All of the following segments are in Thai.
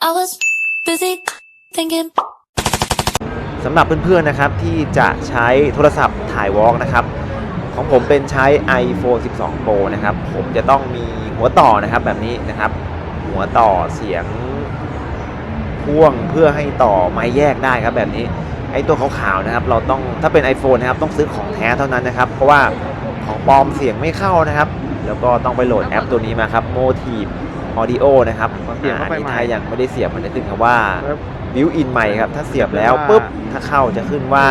I was busy thinking. สำหรับเพื่อนๆนะครับที่จะใช้โทรศัพท์ถ่ายวอล์กนะครับ ของผมเป็นใช้ iPhone 12 Pro นะครับ ผมจะต้องมีหัวต่อนะครับแบบนี้นะครับ หัวต่อเสียงพ่วงเพื่อให้ต่อไม้แยกได้ครับแบบนี้ ไอตัวขาวๆนะครับ เราต้องถ้าเป็น iPhone นะครับต้องซื้อของแท้เท่านั้นนะครับ เพราะว่าของปลอมเสียงไม่เข้านะครับ แล้วก็ต้องไปโหลดแอปตัวนี้มาครับ Motive Audio นะครับเสียบเข้าไปอันนี้ใหม่ถ้ายังไม่ได้เสียบมันจะขึ้นคำว่า ครับ บิวอินใหม่ครับ ถ้าเสียบแล้วว่าปุ๊บ ถ้าเข้าจะขึ้นว่า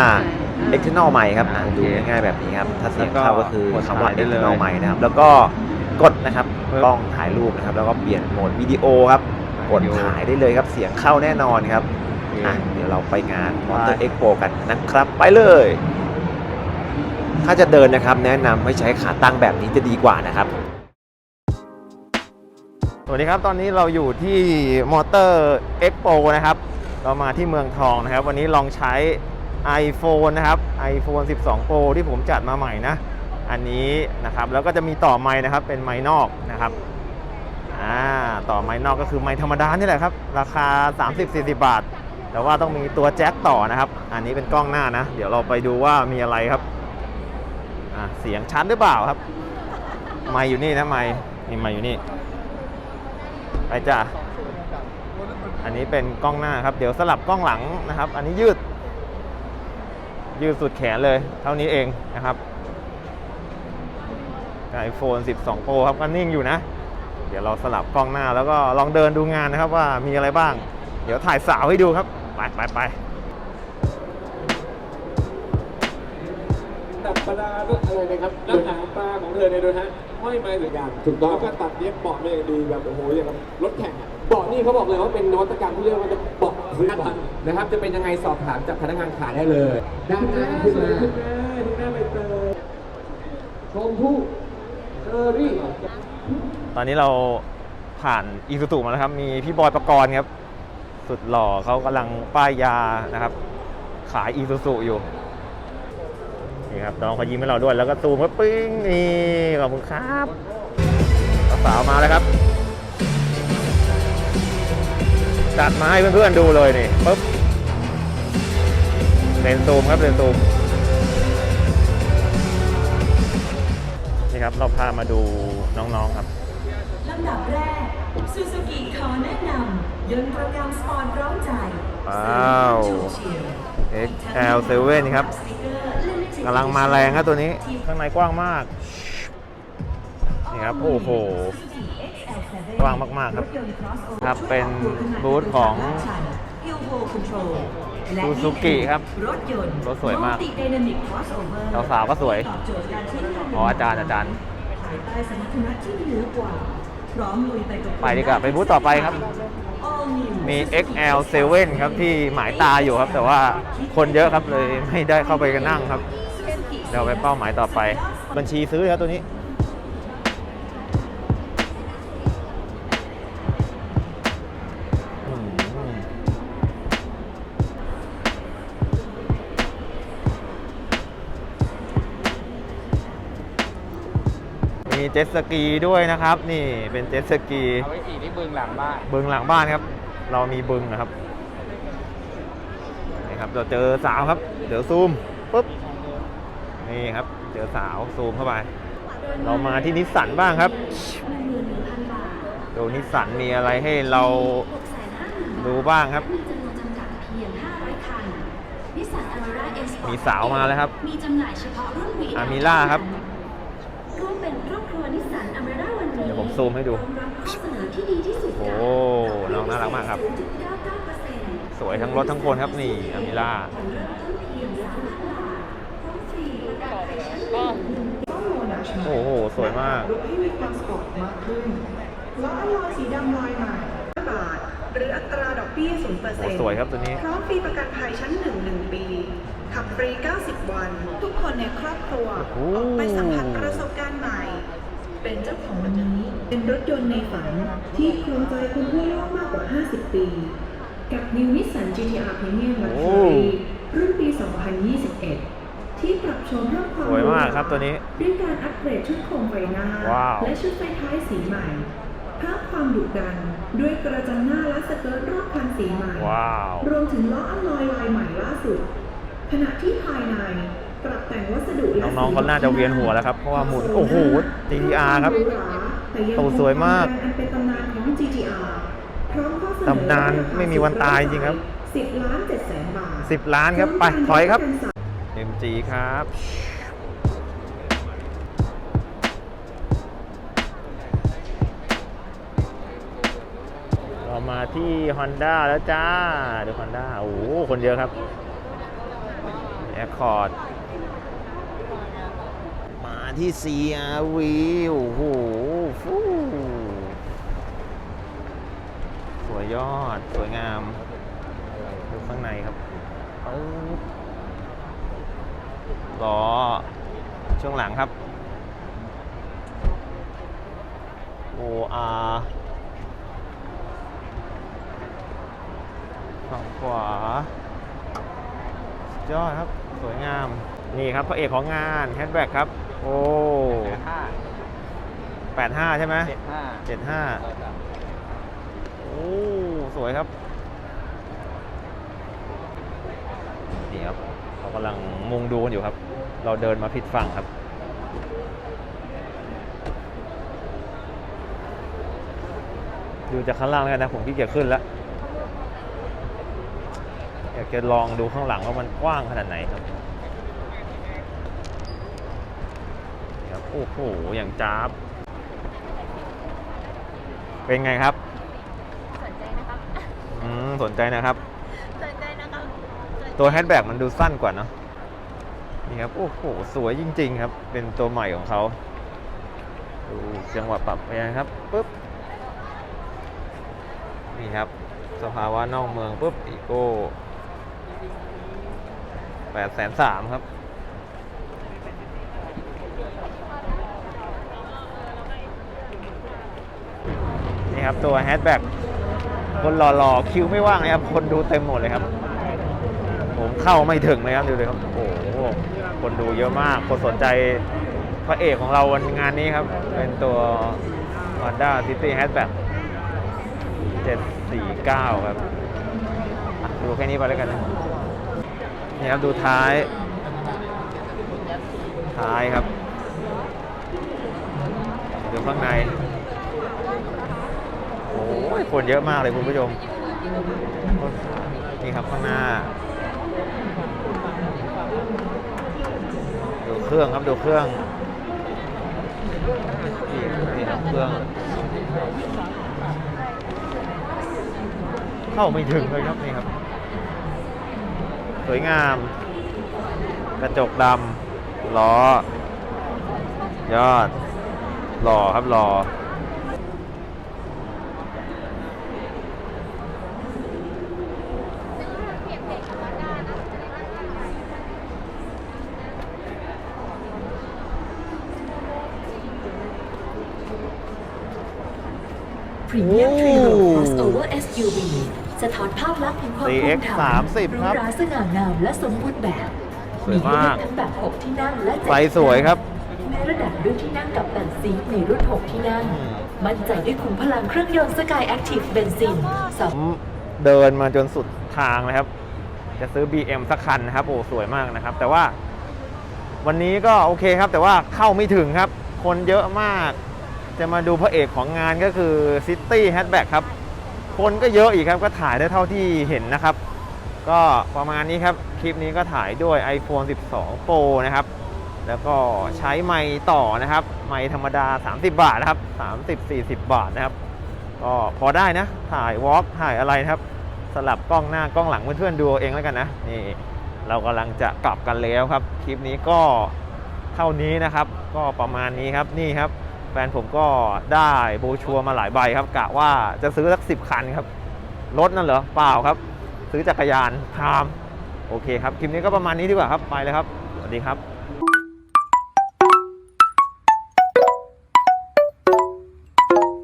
external ใหม่ครับอะโอเคดูง่ายๆแบบนี้ครับ ถ้าเสียงแล้วก็เข้าก็คือกดคำว่า ถ่ายได้เลย external ใหม่นะครับ แล้วก็กดนะครับปึ๊บ กล้องถ่ายรูปนะครับ แล้วก็เปลี่ยนโหมดวิดีโอครับ กดวิดีโอถ่ายได้เลยครับ เสียงเข้าแน่นอนครับอะเดี๋ยวเราไปงาน Motor ไป Expo กันนะครับ ไปเลย ถ้าจะเดินนะครับ แนะนำให้ใช้ขาตั้งแบบนี้จะดีกว่านะครับ สวัสดีครับ ตอนนี้เราอยู่ที่มอเตอร์เอ็กโปนะครับ เรามาที่เมืองทองนะครับ วันนี้ลองใช้ iPhone นะครับ iPhone 12 Pro ที่ผมจัดมาใหม่นะ อันนี้นะครับ แล้วก็จะมีต่อไม้นะครับ เป็นไม้นอกนะครับ อ่า ต่อไม้นอกก็คือไม้ธรรมดานี่แหละครับ ราคา 30-40 บาท แต่ว่าต้องมีตัวแจ็คต่อนะครับ อันนี้เป็นกล้องหน้านะ เดี๋ยวเราไปดูว่ามีอะไรครับ อ่า เสียงชัดหรือเปล่าครับ ไม้อยู่นี่นะไม้นี่ไม้อยู่นี่ ไปจ้ะอันนี้เป็นกล้องหน้าครับ เดี๋ยวสลับกล้องหลังนะครับ อันนี้ยืด ยืดสุดแขนเลย เท่านี้เองนะครับไอโฟน12 Pro ครับก็นิ่งอยู่นะ เดี๋ยวเราสลับกล้องหน้าแล้วก็ลองเดินดูงานนะครับว่ามีอะไรบ้าง เดี๋ยวถ่ายสาวให้ดูครับ ไปไปไป ลาก็อะไรนะครับแล้วหางปลาของเธอเนี่ยดูฮะห้อยมาหรือยังถูกต้อง แล้วก็ตัดเย็บเบาะเนี่ยอย่างดีแบบโอ้โหอย่างกับรถแข่งอะ เบาะนี่เขาบอกเลยว่าเป็นนวัตกรรมที่เรียกว่าจะเบาะพื้นพันนะครับ จะเป็นยังไงสอบถามจากพนักงานขายได้เลย ด้านหน้าขึ้นมาขึ้นหน้าขึ้นหน้าไปเจอชมพู่เชอรี่ตอนนี้เราผ่านอีซูซูมาแล้วครับ มีพี่บอยประกรณ์ครับ สุดหล่อเขากำลังป้ายยานะครับ ขายอีซูซูอยู่ นี่ครับน้องเขายิ้มให้เราด้วยแล้วก็ซูมก็ปึ้งนี่ขอบคุณครับสาวๆมาแล้วครับจัดมาให้เพื่อนๆดูเลยนี่ปุ๊บเลนส์ซูมครับเลนส์ซูมนี่ครับเราพามาดูน้องๆครับลำดับแรกซูซูกิขอแนะนำยนต์ประกำสปอร์ตร้องใจว้าว XL7 ครับ กำลังมาแรงครับตัวนี้ ข้างในกว้างมาก นี่ครับ โอ้โห กว้างมากๆครับ ครับเป็นบูธของ Suzuki ครับ รถยนต์รถสวยมาก Multi Dynamic Crossover สาวๆก็สวยตอบโจทย์การใช้งานอ๋ออาจารย์อาจารย์ภายใต้สมรรถนะที่เหนือกว่าพร้อมลุยไปกับไปดีกว่าไปบูธต่อไปครับ All new มี XL7 ครับที่หมายตาอยู่ครับ แต่ว่าคนเยอะครับเลยไม่ได้เข้าไปกันนั่งครับ เดี๋ยวไปเป้าหมายต่อไป บัญชีซื้อครับตัวนี้อืมมีเจ็ตสกีด้วยนะครับ นี่เป็นเจ็ตสกี เอาไว้ขี่ที่บึงหลังบ้านบึงหลังบ้านครับ เรามีบึงนะครับ นี่ครับ เราเจอสาวครับ เดี๋ยวซูมปุ๊บ นี่ครับ เจอสาวซูมเข้าไป เรามาที่นิสสันบ้างครับ ดูนิสสันมีอะไรให้เราดูบ้างครับ มีสาวมาแล้วครับ มีจำหน่ายเฉพาะรุ่น VR อามิล่าครับร่วมเป็นครอบครัวนิสสันอเมร่าวันนี้เดี๋ยวผมซูมให้ดูพร้อรับข้อเสนอที่ดีที่สุดโอ้น้องน่ารักมากครับ0.99%สวยทั้งรถทั้งคนครับนี่อามิล่า โอ้โห สวยมากให้มีความสปอร์ตมากขึ้นล้ออลลอยสีดำลอยใหม่บาทหรืออัตราดอกเบี้ย0%โอ้สวยครับตัวนี้ พร้อมฟรีประกันภัยชั้น 1 1 ปี ขับฟรี 90 วัน ทุกคนในครอบครัวโอ้โหออกไปสัมผัสประสบการณ์ใหม่ เป็นเจ้าของวันนี้ เป็นรถยนต์ในฝัน ที่ครองใจคุณทั่วโลกมากกว่า 50 ปี กับ New Nissan GT-R Premium โอ้ Luxury รุ่นปี 2021 ที่ปรับโฉมเพิ่มความสวยมากครับตัวนี้ด้วยการอัปเกรดชุดโครงไฟหน้าว้าวและชุดไฟท้ายสีใหม่เพิ่มความดุดันด้วยกระจังหน้าและสเกิร์ตรอบคันสีใหม่ว้าวรวมถึงล้ออัลลอยลายใหม่ล่าสุด ขณะที่ภายในปรับแต่งวัสดุและน้องๆเขาน่าจะเวียนหัวแล้วครับ เพราะว่าหมุนโอ้โห GTR ครับหรูหราแต่ยังคโอ้งสวยมากควแรงอันเป็นตำนานของ GTR พร้อมข้อเสนอตำนานไม่มีวันตายจริงครับ 10 ล้าน7แสนบาท 10 ล้านครับ ไป ถอยครับ พมกา MG ครับ เรามาที่ Honda แล้วจ้า ดู Honda โอ้โห คนเยอะครับ Accord มาที่ CRV โอ้โหฟูสวยยอด สวยงาม ดูข้างในครับปึ๊บ ล้อช่วงหลังครับ OR ฝั่งขวาสุดยอดครับสวยงาม นี่ครับพระเอกของงานแฮชแบ็กครับ โอ้แปดห้าใช่ไหมเจ็ดห้าเจ็ดห้าโอ้ สวยครับนี่ครับ เขากำลังมุงดูกันอยู่ครับ เราเดินมาผิดฝั่งครับ ดูจากข้างล่างแล้วกันนะผมขี้เกียจขึ้นแล้ว อยากจะลองดูข้างหลังว่ามันกว้างขนาดไหนครับนี่ครับโอ้โห อย่างจ้าบ เป็นไงครับ สนใจนะครับ อืม สนใจนะครับ สนใจนะครับ ตัวแฮชแบ็กมันดูสั้นกว่าเนอะนี่ครับ โอ้โห สวยจริง ๆ ครับ เป็นตัวใหม่ของเขาดูจังหวะปรับไปนะครับปุ๊บนี่ครับ สภาวะนอกเมืองปุ๊บอีโก้แปดแสนสามครับนี่ครับ ตัวแฮชแบ็กคนหล่อๆ คิวไม่ว่างเลยครับ คนดูเต็มหมดเลยครับ ผมเข้าไม่ถึงเลยครับดูเลยครับ โอ้โหคนดูเยอะมากคนสนใจพระเอกของเราวันงานนี้ครับ เป็นตัว Honda City Hatchback 749 ครับ ดูแค่นี้ไปแล้วกันนะนี่ครับดูท้าย ท้ายครับ ดูข้างใน โอ้ยคนเยอะมากเลยคุณผู้ชม นี่ครับข้างหน้า ดู เครื่องครับดูเครื่องนี่นี่ครับเครื่องเข้าไม่ถึงเลยครับนี่ครับ สวยงาม กระจกดำล้อ ยอดหล่อครับหล่อ พรีเมียมโอ้ทรีโร crossover SUV สะท้อนภาพลักษณ์แห่งความภู CX มิฐาน30หรูครับหราสง่างามและสมบูรณ์แบบ สวยมากให้เลือทั้งแบบ 6 ที่นั่งและไฟสวยครับ ในระดับด้วยที่นั่งกับแต่งซีทในรุ่น 6 ที่นั่งอืมมั่นใจด้วยขุมพลังเครื่องยนต์ Sky Active เบนซินสอง ผมเดินมาจนสุดทางนะครับ จะซื้อ BM สักคันนะครับ โอ้ สวยมากนะครับ แต่ว่าวันนี้ก็โอเคครับ แต่ว่าเข้าไม่ถึงครับ คนเยอะมาก จะมาดูพระเอกของงานก็คือ City Hatchback ครับ คนก็เยอะอีกครับก็ถ่ายได้เท่าที่เห็นนะครับ ก็ประมาณนี้ครับ คลิปนี้ก็ถ่ายด้วย iPhone 12 Pro นะครับ แล้วก็ใช้ไมค์ต่อนะครับ ไมค์ธรรมดา 30 บาทนะครับ 30-40 บาทนะครับ ก็พอได้นะ ถ่ายวอล์กถ่ายอะไรนะครับ สลับกล้องหน้ากล้องหลังเพื่อนๆดูเอาเองแล้วกันนะนี่เรากำลังจะกลับกันแล้วครับ คลิปนี้ก็เท่านี้นะครับ ก็ประมาณนี้ครับนี่ครับ แฟนผมก็ได้โบชัวมาหลายใบครับกะว่าจะซื้อสักสิบคันครับ รถนั่นเหรอ เปล่าครับ ซื้อจักรยานทาม โอเคครับ คลิปนี้ก็ประมาณนี้ดีกว่าครับ ไปเลยครับ สวัสดีครับ